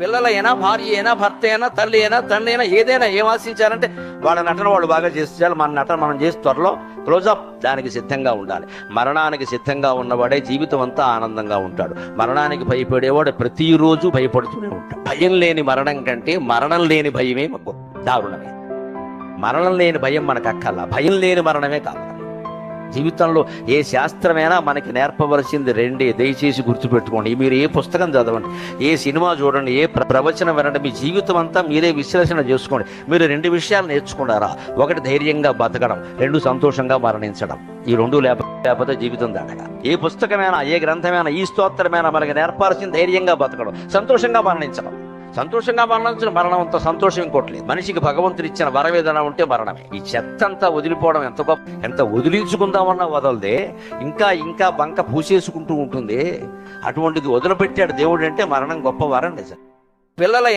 పిల్లలైనా భార్య అయినా భర్త అయినా తల్లి అయినా తండ్రి అయినా ఏదైనా ఏం ఆశించారంటే వాళ్ళ నటన వాళ్ళు బాగా చేసేయాలి. మన నటన మనం చేసి త్వరలో క్లోజప్ దానికి సిద్ధంగా ఉండాలి. మరణానికి సిద్ధంగా ఉన్నవాడే జీవితం అంతా ఆనందంగా ఉంటాడు. మరణానికి భయపడేవాడు ప్రతిరోజు భయపడుతూనే ఉంటాడు. భయం లేని మరణం కంటే మరణం లేని భయమే దారుణమే. మరణం లేని భయం మనకు అక్కర్లా. భయం లేని మరణమే కావాలి జీవితంలో ఏ శాస్త్రమైనా మనకి నేర్పవలసింది రెండే. దయచేసి గుర్తుపెట్టుకోండి. మీరు ఏ పుస్తకం చదవండి ఏ సినిమా చూడండి ఏ ప్రవచనం వినండి మీ జీవితం అంతా మీరే విశ్లేషణ చేసుకోండి. మీరు రెండు విషయాలు నేర్చుకున్నారా? ఒకటి ధైర్యంగా బతకడం రెండు సంతోషంగా మరణించడం. ఈ రెండు లేకపోతే జీవితం దాటగా. ఏ పుస్తకమైనా ఏ గ్రంథమైనా ఈ స్తోత్రమైనా మనకి నేర్పాల్సిన ధైర్యంగా బతకడం సంతోషంగా మరణించడం. సంతోషంగా మరణించిన మరణం అంత సంతోషం ఇంకోట్లేదు మనిషికి భగవంతుడు ఇచ్చిన వరం ఏదైనా ఉంటే మరణమే. ఈ చెత్త అంతా వదిలిపోవడం ఎంత గొప్ప ఎంత వదిలించుకుందామన్నా వదలదే. ఇంకా ఇంకా బంక పూసేసుకుంటూ ఉంటుంది. అటువంటిది వదిలిపెట్టాడు దేవుడు అంటే మరణం గొప్ప వరం నిజం. పిల్లల